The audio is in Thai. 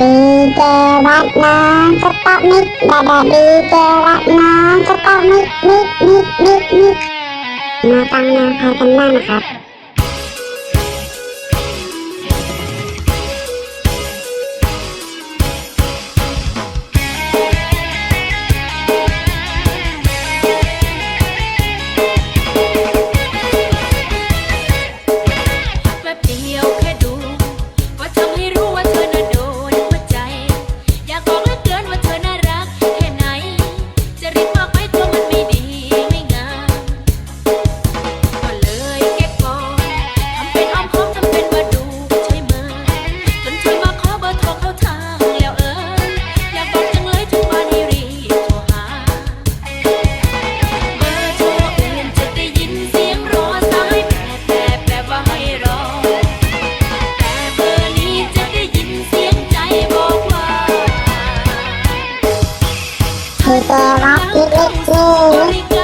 ดีเจรัดน้องสต๊อกนิกดาดาดีเจรัดน้องสต๊อกนิกมิกมิกมิกมิกมาฟังแนวใครกันบ้างนะครับ Selamat ini.